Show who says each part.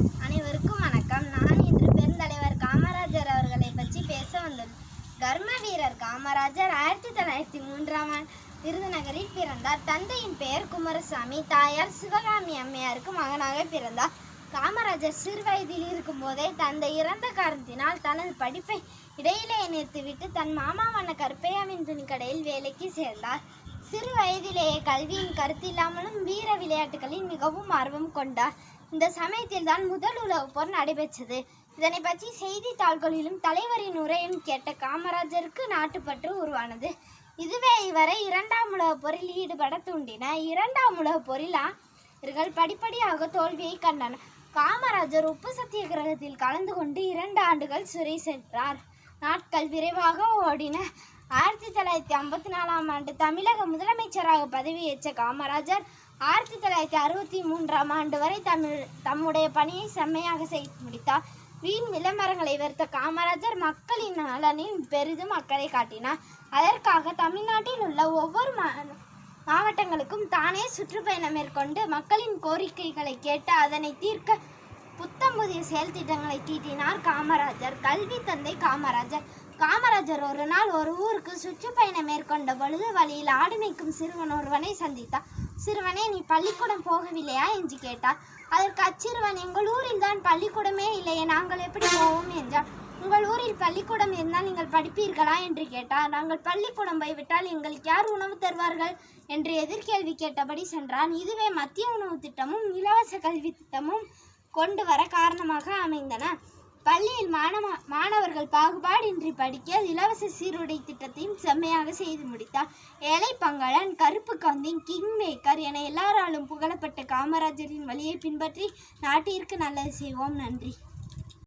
Speaker 1: அனைவருக்கும் வணக்கம். நான் இன்று பெருந்தலைவர் காமராஜர் அவர்களை பற்றி பேச வந்துள்ளேன். கர்ம வீரர் காமராஜர் ஆயிரத்தி தொள்ளாயிரத்தி மூன்றாம் ஆண்டு விருதுநகரில் பிறந்தார். தந்தையின் பெயர் குமாரசாமி. தாயார் சிவகாமி அம்மையாருக்கு மகனாக பிறந்தார். காமராஜர் சிறு வயதில் இருக்கும்போதே தந்தை இறந்த காரணத்தினால் தனது படிப்பை இடையிலே நிறுத்திவிட்டு தன் மாமாவான கருப்பையாவின் துணிக்கடையில் வேலைக்கு சேர்ந்தார். சிறு வயதிலேயே கல்வியின் கருத்தில்லாமலும் வீர விளையாட்டுகளில் மிகவும் ஆர்வம் கொண்டார். இந்த சமயத்தில் தான் முதல் உலகப் போர் நடைபெற்றது. இதனை பற்றி செய்தித்தாள்களிலும் தலைவரின் உரையும் கேட்ட காமராஜருக்கு நாட்டுப்பற்று உருவானது. இதுவே இவரை இரண்டாம் உலகப் போரில் ஈடுபட தூண்டின. இரண்டாம் உலகப் போரில் இவர்கள் படிப்படியாக தோல்வியை கண்டனர் காமராஜர் உப்பு சத்தியாகிரகத்தில் கலந்து கொண்டு இரண்டு ஆண்டுகள் சிறை சென்றார். நாட்கள் விரைவாக ஓடின. ஆயிரத்தி தொள்ளாயிரத்தி ஐம்பத்தி நாலாம் ஆண்டு தமிழக முதலமைச்சராக பதவியேற்ற காமராஜர் ஆயிரத்தி தொள்ளாயிரத்தி அறுபத்தி மூன்றாம் ஆண்டு வரை தமிழ் தம்முடைய பணியை செம்மையாக செய்து முடித்தார். வீண் விளம்பரங்களை வெறுத்த காமராஜர் மக்களின் நலனில் பெரிதும் அக்கறை காட்டினார். அதற்காக தமிழ்நாட்டில் உள்ள ஒவ்வொரு மா மாவட்டங்களுக்கும் தானே சுற்றுப்பயணம் மேற்கொண்டு மக்களின் கோரிக்கைகளை கேட்டு அதனை தீர்க்க புத்தம் புதிய செயல் திட்டங்களை தீட்டினார் காமராஜர் கல்வி தந்தை காமராஜர். காமராஜர் ஒரு நாள் ஒரு ஊருக்கு சுற்றுப்பயணம் மேற்கொண்ட பொழுது வழியில் ஆடு மேய்க்கும் சிறுவன் ஒருவனை சந்தித்தார். சிறுவனே நீ பள்ளிக்கூடம் போகவில்லையா என்று கேட்டார். அதற்கு அச்சிறுவன் எங்கள் ஊரில் தான் பள்ளிக்கூடமே இல்லையே நாங்கள் எப்படி போவோம்? என்றார். உங்கள் ஊரில் பள்ளிக்கூடம் இருந்தால் நீங்கள் படிப்பீர்களா? என்று கேட்டார். நாங்கள் பள்ளிக்கூடம் போய்விட்டால் எங்களுக்கு யார் உணவு தருவார்கள்? என்று எதிர்கேள்வி கேட்டபடி சென்றான். இதுவே மத்திய உணவு திட்டமும் இலவச கல்வி திட்டமும் கொண்டு வர காரணமாக அமைந்தன. பள்ளியில் மாணவ மாணவர்கள் பாகுபாடின்றி படிக்க இலவச சீருடை திட்டத்தையும் செம்மையாக செய்து முடித்தார். ஏழை பங்காளன் கருப்பு கந்தின் கிங் மேக்கர் என எல்லாராலும் புகழப்பட்ட காமராஜரின் வழியை பின்பற்றி நாட்டிற்கு நல்லது செய்வோம். நன்றி.